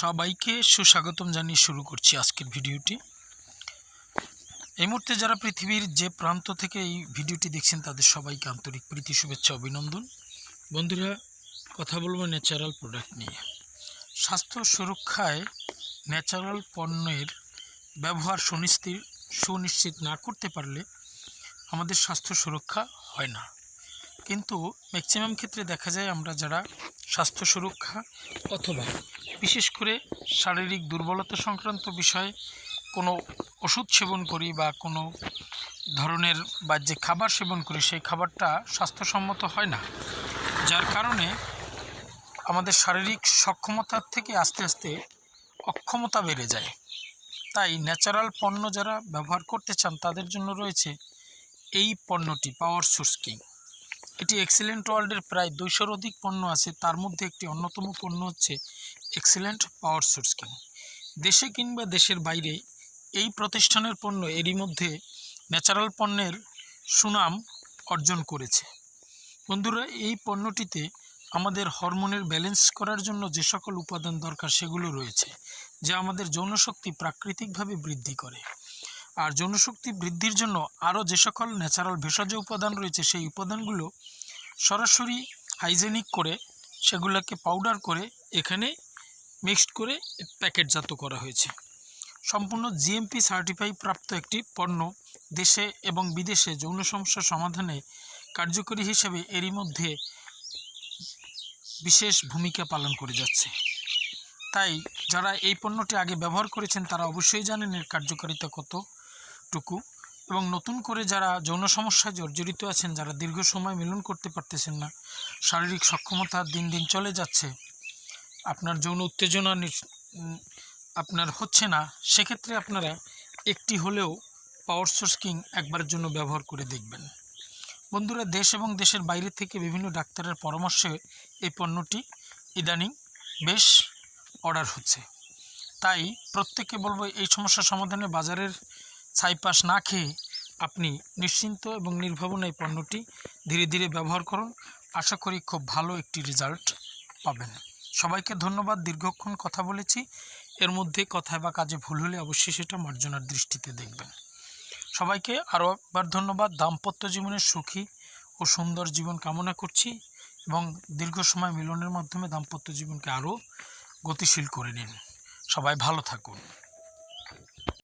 সবাইকে সুস্বাগতম জানিয়ে শুরু করছি আজকের ভিডিওটি। এই মুহূর্তে যারা পৃথিবীর যে প্রান্ত থেকে এই ভিডিওটি দেখছেন, তাদের সবাইকে আন্তরিক প্রীতি, শুভেচ্ছা, অভিনন্দন। বন্ধুরা, কথা বলব ন্যাচারাল প্রোডাক্ট নিয়ে। স্বাস্থ্য সুরক্ষায় ন্যাচারাল পণ্যের ব্যবহার সুনিশ্চিত সুনিশ্চিত না করতে পারলে আমাদের স্বাস্থ্য সুরক্ষা হয় না। কিন্তু ম্যাক্সিমাম ক্ষেত্রে দেখা যায় আমরা যারা স্বাস্থ্য সুরক্ষা অথবা বিশেষ করে শারীরিক দুর্বলতা সংক্রান্ত বিষয়ে কোনো ওষুধ সেবন করি বা কোনো ধরনের বা যে খাবার সেবন করি, সেই খাবারটা স্বাস্থ্যসম্মত হয় না। যার কারণে আমাদের শারীরিক সক্ষমতার থেকে আস্তে আস্তে অক্ষমতা বেড়ে যায়। তাই ন্যাচারাল পণ্য যারা ব্যবহার করতে চান, তাদের জন্য রয়েছে এই পণ্যটি, পাওয়ার সোর্স কিং। এটি এক্সিলেন্ট ওয়ার্ল্ডের প্রায় দুইশোর অধিক পণ্য আছে। তার মধ্যে একটি অন্যতম পণ্য হচ্ছে এক্সিলেন্ট পাওয়ার সোর্স কিং দেশে কিংবা দেশের বাইরে এই প্রতিষ্ঠানের পণ্য এরই মধ্যে ন্যাচারাল পণ্যের সুনাম অর্জন করেছে। বন্ধুরা, এই পণ্যটিতে আমাদের হরমোনের ব্যালেন্স করার জন্য যে সকল উপাদান দরকার সেগুলো রয়েছে, যা আমাদের যৌনশক্তি প্রাকৃতিকভাবে বৃদ্ধি করে। আর যৌনশক্তি বৃদ্ধির জন্য আরও যে সকল ন্যাচারাল ভেষজ উপাদান রয়েছে, সেই উপাদানগুলো সরাসরি হাইজেনিক করে সেগুলোকে পাউডার করে এখানে মিক্সড করে প্যাকেটজাত করা হয়েছে। সম্পূর্ণ জিএমপি সার্টিফাই প্রাপ্ত একটি পণ্য দেশে এবং বিদেশে যৌন সমস্যা সমাধানে কার্যকরী হিসেবে এরই মধ্যে বিশেষ ভূমিকা পালন করে যাচ্ছে। তাই যারা এই পণ্যটি আগে ব্যবহার করেছেন, তারা অবশ্যই জানেন এর কার্যকারিতা কতটুকু এবং নতুন করে যারা যৌন সমস্যায় জর্জরিত আছেন, যারা দীর্ঘ সময় মিলন করতে পারতেছেন না, শারীরিক সক্ষমতা দিন দিন চলে যাচ্ছে, আপনার যৌন উত্তেজনা নির- আপনার হচ্ছে না, সেক্ষেত্রে আপনারা একটি হলেও পাওয়ার সোর্স কিং একবারের জন্য ব্যবহার করে দেখবেন। বন্ধুরা, দেশ এবং দেশের বাইরে থেকে বিভিন্ন ডাক্তারের পরামর্শে এই পণ্যটি ইদানিং বেশ অর্ডার হচ্ছে। তাই প্রত্যেককে বলব, এই সমস্যা সমাধানে বাজারের ছাইপাস না খেয়ে আপনি নিশ্চিন্ত এবং নির্ভাবনা এই পণ্যটি ধীরে ধীরে ব্যবহার করুন। আশা করি খুব ভালো একটি রেজাল্ট পাবেন। সবাইকে ধন্যবাদ। দীর্ঘক্ষণ কথা বলেছি। এর মধ্যে কথায় বা কাজে ভুল হলে অবশ্যই সেটা মার্জনার দৃষ্টিতে দেখবেন। সবাইকে আরও একবার ধন্যবাদ। দাম্পত্য জীবনের সুখী ও সুন্দর জীবন কামনা করছি এবং দীর্ঘ সময় মিলনের মাধ্যমে দাম্পত্য জীবনকে আরও গতিশীল করে নিন। সবাই ভালো থাকুন।